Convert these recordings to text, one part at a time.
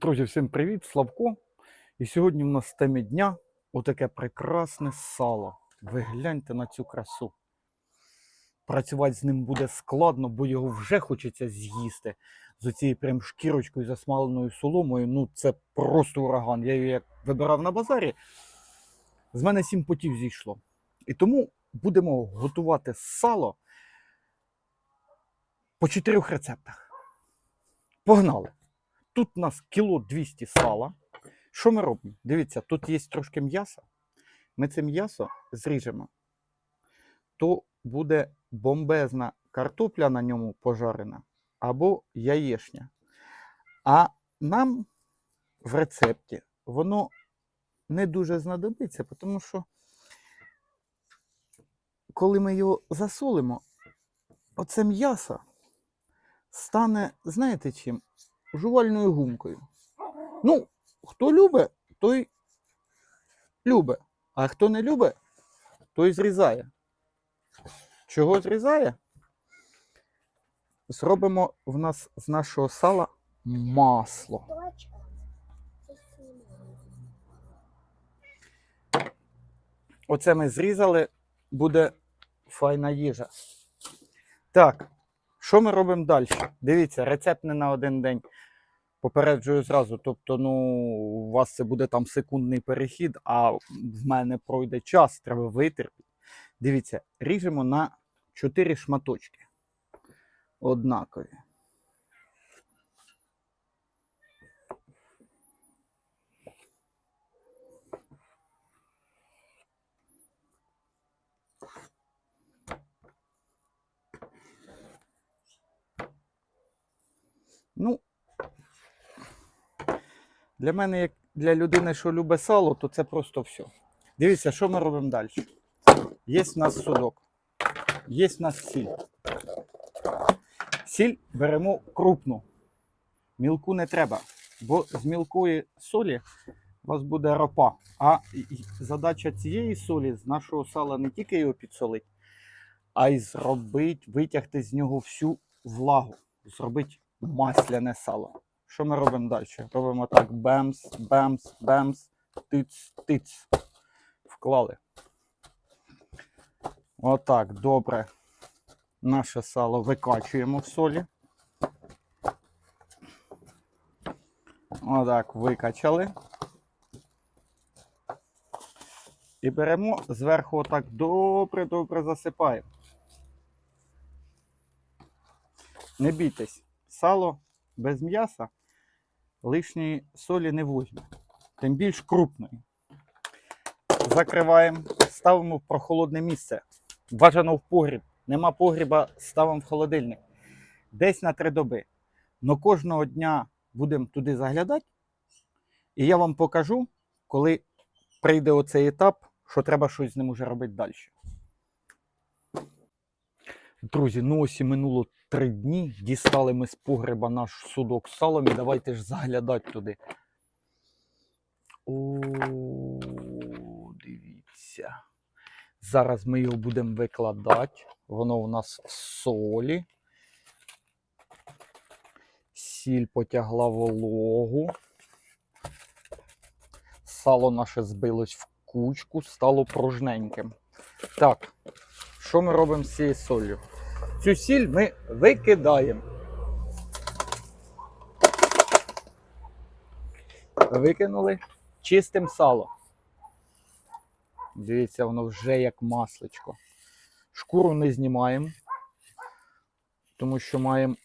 Друзі, всім привіт, Славко. І сьогодні в нас в темі дня отаке прекрасне сало. Ви гляньте на цю красу. Працювати з ним буде складно, бо його вже хочеться з'їсти. З оцією прям шкірочкою засмаленою соломою. Ну це просто ураган. Я її як вибирав на базарі. З мене сім потів зійшло. І тому будемо готувати сало по чотирьох рецептах. Погнали! Тут у нас кіло 200 сала. Що ми робимо? Дивіться, тут є трошки м'яса. Ми це м'ясо зріжемо. То буде бомбезна картопля на ньому пожарена або яєшня. А нам в рецепті воно не дуже знадобиться, тому що коли ми його засолимо, оце м'ясо стане, знаєте чим? Жувальною гумкою. Ну, хто любить, той любить. А хто не любить, той зрізає. Чого зрізає? Зробимо в нас з нашого сала масло. Оце ми зрізали, буде файна їжа. Так, що ми робимо далі? Дивіться, рецепт не на один день. Попереджую зразу. Тобто, ну, у вас це буде там секундний перехід, а в мене пройде час, треба витерпіти. Дивіться, ріжемо на 4 шматочки. Однакові. Ну, для мене, як для людини, що любить сало, то це просто все. Дивіться, що ми робимо далі. Є в нас судок, є в нас сіль. Сіль беремо крупну. Мілку не треба, бо з мілкої солі у вас буде ропа. А задача цієї солі з нашого сала не тільки його підсолити, а й зробити, витягти з нього всю влагу, зробити масляне сало. Що ми робимо далі? Робимо так: бемс, бемс, бемс, тиц, тиц. Вклали. Отак, добре. Наше сало викачуємо в солі. Отак, викачали. І беремо зверху отак добре-добре засипаємо. Не бійтесь, сало без м'яса лишньої солі не возьме. Тим більш крупної. Закриваємо, ставимо в прохолодне місце. Бажано в погріб. Нема погріба, ставимо в холодильник. Десь на три доби. Но кожного дня будемо туди заглядати. І я вам покажу, коли прийде оцей етап, що треба щось з ним уже робити далі. Друзі, ну ось і минуло три дні. Дістали ми з погреба наш судок з салом і давайте ж заглядати туди. О, дивіться. Зараз ми його будемо викладати. Воно у нас в солі. Сіль потягла вологу. Сало наше збилось в кучку, стало пружненьким. Так, що ми робимо з цією солью? Цю сіль ми викидаємо. Викинули, чистим сало. Дивіться, воно вже як масличко. Шкуру не знімаємо, тому що маємо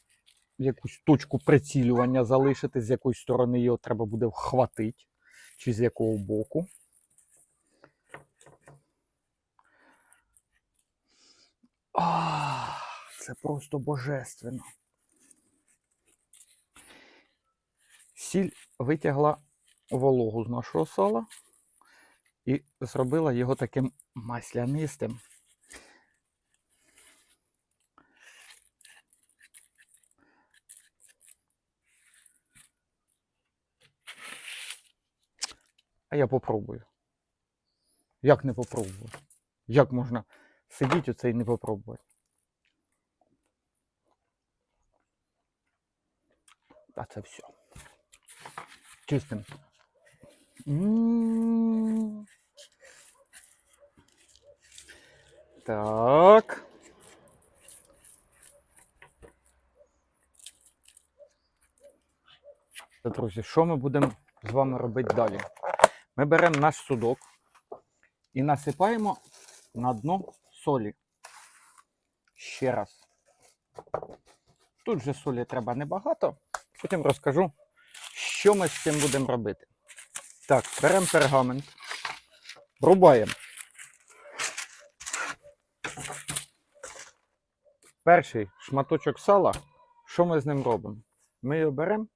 якусь точку прицілювання залишити, з якої сторони його треба буде вхватити, чи з якого боку. Це просто божественно. Сіль витягла вологу з нашого сала і зробила його таким маслянистим. А я попробую. Як не попробую? Як можна сидіти оце і не попробувати? А це все. Чистим. Так. Друзі, що ми будемо з вами робити далі? Ми беремо наш судок і насипаємо на дно солі. Ще раз. Тут же солі треба небагато. Потім розкажу, що ми з цим будемо робити. Так, беремо пергамент, рубаємо. Перший шматочок сала. Що ми з ним робимо? Ми його беремо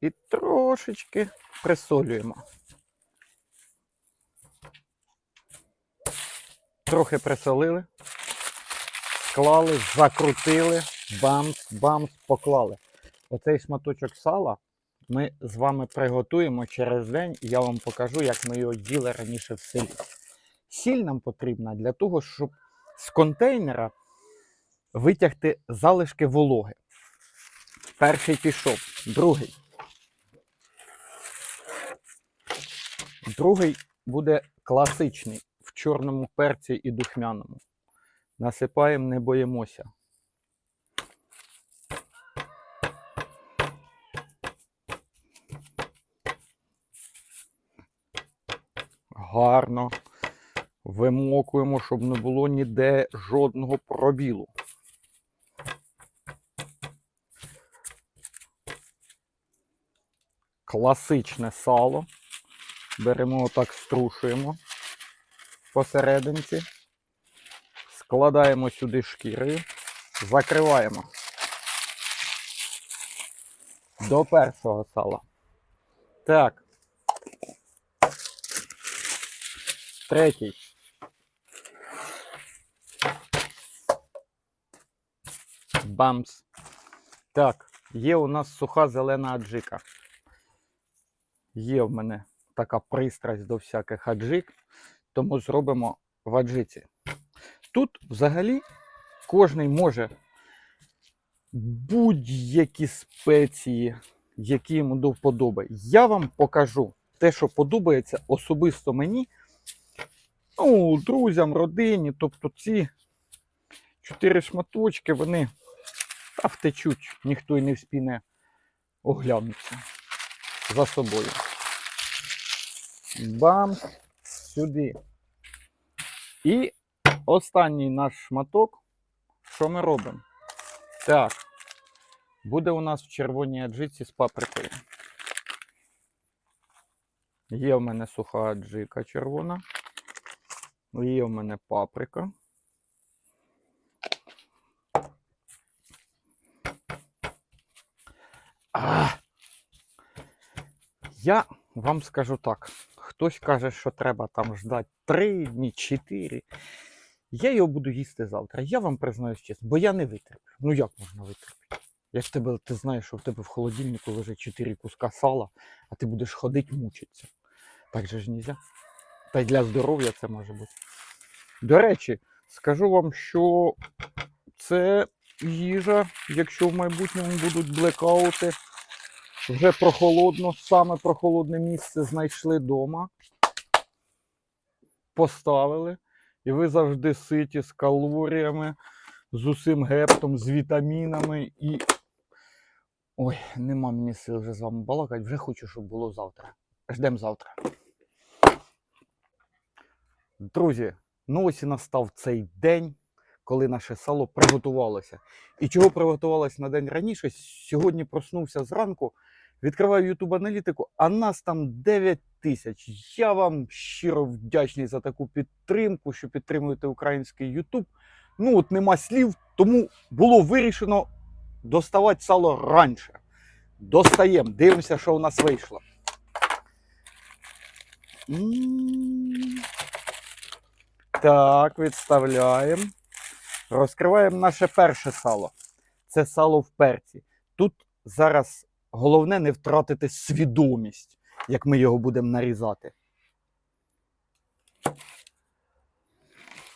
і трошечки присолюємо. Трохи присолили, склали, закрутили, бамс, бамс, поклали. Оцей шматочок сала ми з вами приготуємо через день, і я вам покажу, як ми його їли раніше в селі. Сіль нам потрібна для того, щоб з контейнера витягти залишки вологи. Перший пішов, другий. Другий буде класичний в чорному перці і духмяному. Насипаємо, не боїмося. Гарно вимокуємо, щоб не було ніде жодного пробілу. Класичне сало. Беремо отак, струшуємо посерединці, складаємо сюди шкіри, закриваємо до першого сала. Так. Третій. Бамс. Так, є у нас суха зелена аджика. Є в мене така пристрасть до всяких аджик, тому зробимо в аджиці. Тут взагалі кожний може будь-які спеції, які йому до. Я вам покажу те, що подобається особисто мені, ну, друзям, родині. Тобто ці чотири шматочки, вони та втечуть, ніхто й не вспіне оглянутися за собою. Бам! Сюди. І останній наш шматок. Що ми робимо? Так. Буде у нас в червоній аджиці з паприкою. Є в мене суха аджика червона. Є в мене паприка. А! Я вам скажу так. Хтось каже, що треба там ждати 3 дні, 4. Я його буду їсти завтра. Я вам признаюсь чесно, бо я не витерплю. Ну як можна витерпіти? Як тебе, ти знаєш, що в тебе в холодильнику лежить 4 куска сала, а ти будеш ходити мучитися. Так же ж нельзя. Та й для здоров'я це може бути. До речі, скажу вам, що це їжа, якщо в майбутньому будуть блекаути, вже прохолодно, саме прохолодне місце знайшли вдома, поставили, і ви завжди ситі з калоріями, з усім гептом, з вітамінами і. Ой, нема мені сил вже з вами балакати, вже хочу, щоб було завтра. Ждемо завтра. Друзі, ну ось і настав цей день, коли наше сало приготувалося. І чого приготувалося на день раніше? Сьогодні проснувся зранку, відкриваю YouTube аналітику, а нас там 9 тисяч. Я вам щиро вдячний за таку підтримку, що підтримуєте український YouTube. Ну от нема слів, тому було вирішено доставати сало раніше. Достаємо, дивимося, що у нас вийшло. М. Так, відставляємо. Розкриваємо наше перше сало. Це сало в перці. Тут зараз головне не втратити свідомість, як ми його будемо нарізати.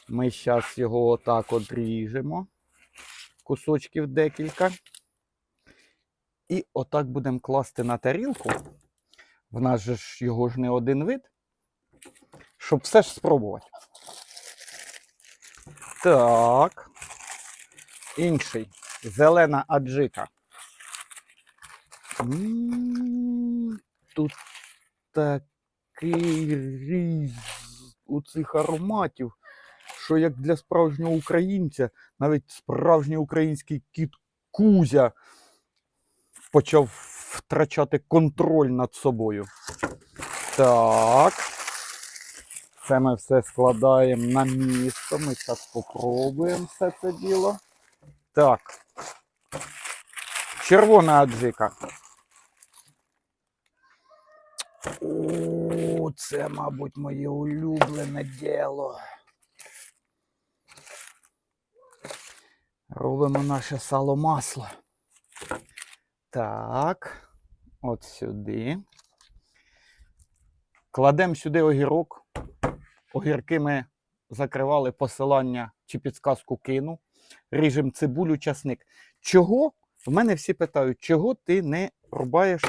Ми зараз його отак от ріжемо. Кусочків декілька. І отак будемо класти на тарілку. В нас же ж його ж не один вид. Щоб все ж спробувати. Так. Інший. Зелена аджика. Тут такий різ у цих ароматів, що як для справжнього українця, навіть справжній український кіт Кузя почав втрачати контроль над собою. Так. Це ми все складаємо на місце. Ми зараз спробуємо все це діло. Так. Червона аджика. О, це, мабуть, моє улюблене діло. Робимо наше сало масло. Так. От сюди. Кладемо сюди огірок. Огірки ми закривали посилання чи підсказку кину. Ріжемо цибулю, часник. Чого? В мене всі питають, чого ти не рубаєш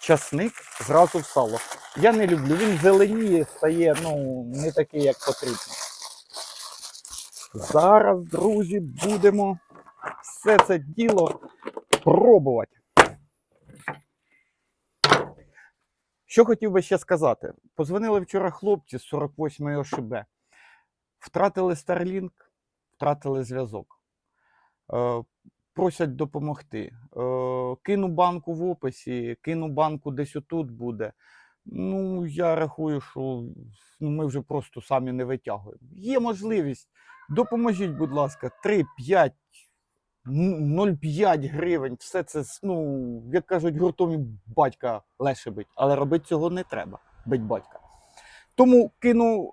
часник зразу в сало? Я не люблю. Він зеленіє, стає ну, не такий, як потрібно. Зараз, друзі, будемо все це діло пробувати. Що хотів би ще сказати? Позвонили вчора хлопці з 48-ї ОШБ. Втратили Starlink, втратили зв'язок. Е, просять допомогти. Е, кину банку в описі, кину банку десь отут буде. Ну, я рахую, що ну, ми вже просто самі не витягуємо. Є можливість. Допоможіть, будь ласка, 3, 5, 0,5 гривень. Все це, ну, як кажуть, гуртом батька легше бить. Але робити цього не треба, бить батька. Тому кину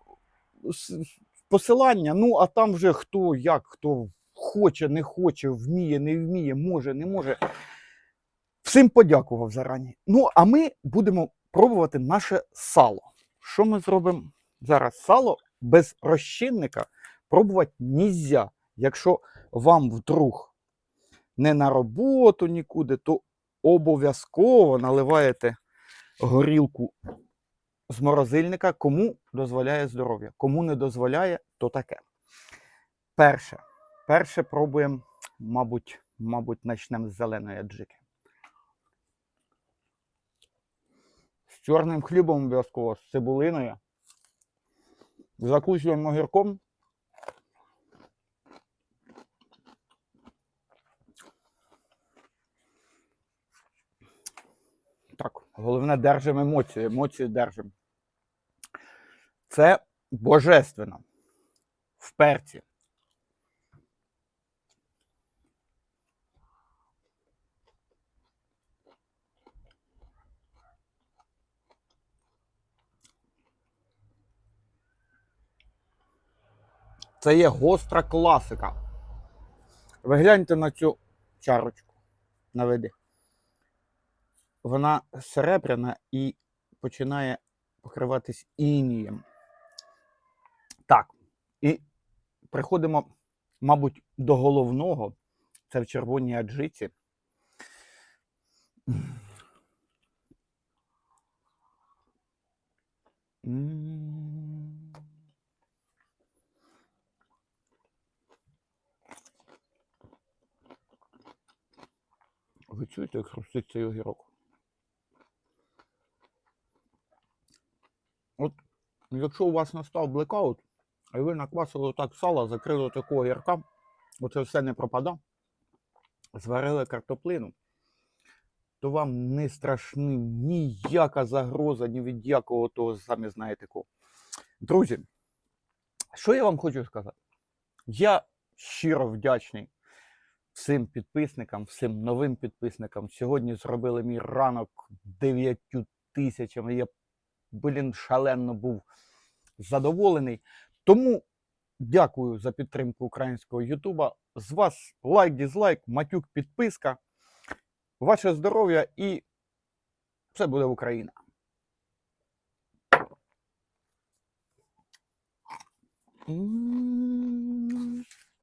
посилання, ну а там вже хто як, хто хоче, не хоче, вміє, не вміє, може, не може. Всім подякував зарані. Ну, а ми будемо пробувати наше сало. Що ми зробимо зараз? Сало без розчинника пробувати нельзя. Якщо вам вдруг не на роботу нікуди, то обов'язково наливаєте горілку з морозильника, кому дозволяє здоров'я. Кому не дозволяє, то таке. Перше. Перше пробуємо, мабуть, мабуть, почнемо з зеленої аджики. З чорним хлібом обов'язково, з цибулиною. Закусуємо огірком. Так, головне держимо емоції. Емоції держимо. Це божественно. В перці. Це є гостра класика. Ви гляньте на цю чарочку. Наведи. Вона серебряна і починає покриватись інієм. Так. І приходимо, мабуть, до головного. Це в червоній аджиці. Ви чуєте, як хрустить цей огірок? От, якщо у вас настав блекаут, і ви наквасили так сало, закрили такого огірка, оце все не пропада, зварили картоплину, то вам не страшна ніяка загроза, ні від якого того, самі знаєте кого. Друзі, що я вам хочу сказати? Я щиро вдячний всім підписникам, всім новим підписникам. Сьогодні зробили мій ранок 9 тисячами. Я, блін, шалено був задоволений. Тому дякую за підтримку українського Ютуба. З вас лайк, дізлайк, матюк, підписка. Ваше здоров'я і все буде Україна. М.